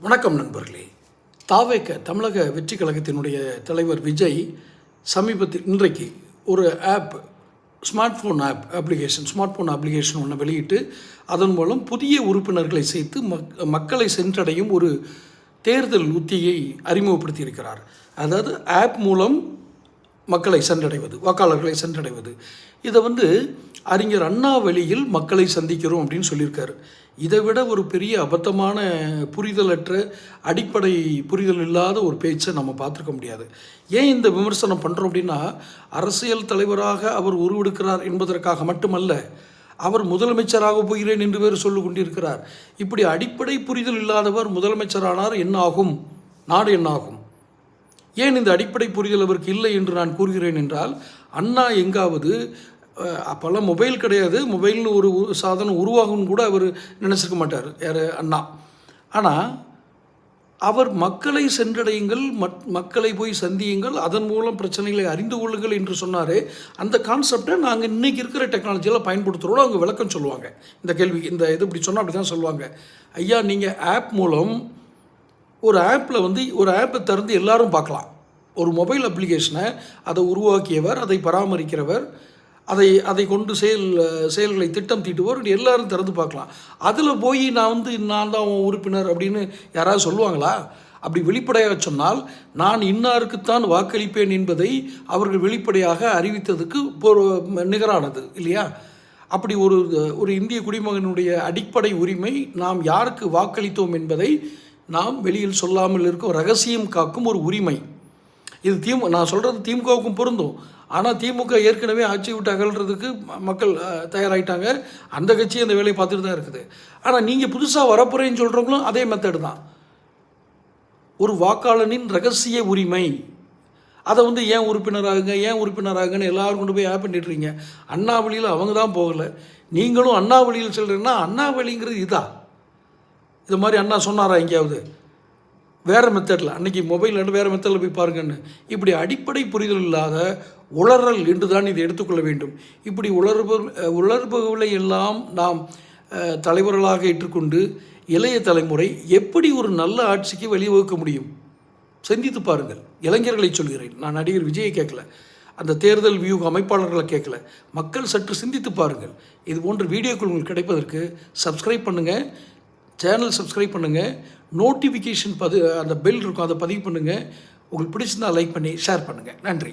வணக்கம் நண்பர்களே. தாவேக்க தமிழக வெற்றி கழகத்தினுடைய தலைவர் விஜய் சமீபத்தில் இன்றைக்கு ஒரு app smart phone app application smart phone application ஒன்று வெளியிட்டு அதன் மூலம் புதிய உறுப்பினர்களை சேர்த்து மக் மக்களை சென்றடையும் ஒரு தேர்தல் உத்தியை அறிமுகப்படுத்தியிருக்கிறார். அதாவது ஆப் மூலம் மக்களை சென்றடைவது வாக்காளர்களை சென்றடைவது. இதை வந்து அறிஞர் அண்ணா வழியில் மக்களை சந்திக்கிறோம் அப்படின்னு சொல்லியிருக்காரு. இதை விட ஒரு பெரிய அபத்தமான புரிதலற்ற அடிப்படை புரிதல் இல்லாத ஒரு பேச்சை நம்ம பார்த்துருக்க முடியாது. ஏன் இந்த விமர்சனம் பண்ணுறோம் அப்படின்னா அரசியல் தலைவராக அவர் உருவெடுக்கிறார் என்பதற்காக மட்டுமல்ல அவர் முதலமைச்சராக போகிறேன் என்று வேறு சொல்லிக் கொண்டிருக்கிறார். இப்படி அடிப்படை புரிதல் இல்லாதவர் முதலமைச்சரானார் என்ன ஆகும் நாடு என்னாகும்? ஏன் இந்த அடிப்படை புரிதல் அவருக்கு இல்லை என்று நான் கூறுகிறேன் என்றால் அண்ணா எங்காவது அப்போல்லாம் மொபைல் கிடையாது. மொபைல்னு ஒரு சாதனம் உருவாகும் கூட அவர் நினச்சிருக்க மாட்டார். யார்? அண்ணா. ஆனால் அவர் மக்களை சென்றடையுங்கள் மக் மக்களை போய் சந்தியுங்கள் அதன் மூலம் பிரச்சனைகளை அறிந்து கொள்ளுங்கள் என்று சொன்னாரே. அந்த கான்செப்டை நாங்கள் இன்றைக்கி இருக்கிற டெக்னாலஜியில் பயன்படுத்துகிறோம் அவங்க விளக்கம் சொல்லுவாங்க. இந்த கேள்வி இந்த இது இப்படி சொன்னால் அப்படி தான் சொல்லுவாங்க. ஐயா நீங்கள் ஆப் மூலம் ஒரு ஆப்பில் வந்து ஒரு ஆப்பை திறந்து எல்லாரும் பார்க்கலாம். ஒரு மொபைல் அப்ளிகேஷனை அதை உருவாக்கியவர் அதை பராமரிக்கிறவர் அதை அதை கொண்டு செயல் செயல்களை திட்டம் தீட்டுவோர் எல்லாரும் திறந்து பார்க்கலாம். அதில் போய் நான் வந்து நான் தான் உன் உறுப்பினர் அப்படின்னு யாராவது சொல்லுவாங்களா? அப்படி வெளிப்படையாக சொன்னால் நான் இன்னாருக்குத்தான் வாக்களிப்பேன் என்பதை அவர்கள் வெளிப்படையாக அறிவித்ததுக்கு ஒரு நிகரானது இல்லையா? அப்படி ஒரு ஒரு இந்திய குடிமகனுடைய அடிப்படை உரிமை நாம் யாருக்கு வாக்களித்தோம் என்பதை நாம் வெளியில் சொல்லாமல் இருக்கும் ரகசியம் காக்கும் ஒரு உரிமை. இது திமு நான் சொல்கிறது திமுகவுக்கும் பொருந்தும். ஆனால் திமுக ஏற்கனவே ஆட்சி விட்டு அகல்றதுக்கு மக்கள் தயாராகிட்டாங்க அந்த கட்சி அந்த வேலையை பார்த்துட்டு தான் இருக்குது. ஆனால் நீங்கள் புதுசாக வரப்போகிறேன்னு சொல்கிறவங்களும் அதே மெத்தடு தான். ஒரு வாக்காளனின் ரகசிய உரிமை. அதை வந்து ஏன் உறுப்பினராகுங்க ஏன் உறுப்பினராகுங்கன்னு எல்லோரும் கொண்டு போய் ஆப் பண்ணிடுறீங்க அண்ணாவளியில் அவங்க தான் போகலை. நீங்களும் அண்ணாவளியில் சொல்கிறீங்கன்னா அண்ணாவளிங்கிறது இதான் இது மாதிரி அண்ணா சொன்னாரா எங்கேயாவது? வேறு மெத்தடில் அன்றைக்கி மொபைல் வேறு மெத்தடில் போய் பாருங்கன்னு. இப்படி அடிப்படை புரிதல் இல்லாத உளறல் என்று தான் இதை எடுத்துக்கொள்ள வேண்டும். இப்படி உளர்பு உளர்பவர்களை எல்லாம் நாம் தலைவர்களாக ஏற்றுக்கொண்டு இளைய தலைமுறை எப்படி ஒரு நல்ல ஆட்சிக்கு வழிவகுக்க முடியும்? சிந்தித்து பாருங்கள். இளைஞர்களை சொல்கிறேன். நான் நடிகர் விஜயை கேட்கல. அந்த தேர்தல் வியூக அமைப்பாளர்களை கேட்கல. மக்கள் சற்று சிந்தித்து பாருங்கள். இது போன்ற வீடியோக்கள் உங்களுக்கு கிடைப்பதற்கு சப்ஸ்கிரைப் பண்ணுங்கள் சேனல் சப்ஸ்கிரைப் பண்ணுங்கள் நோட்டிஃபிகேஷன் பது அந்த பெல் இருக்கும் அதை பதிவு பண்ணுங்கள் உங்களுக்கு பிடிச்சிருந்தால் லைக் பண்ணி ஷேர் பண்ணுங்கள் நன்றி.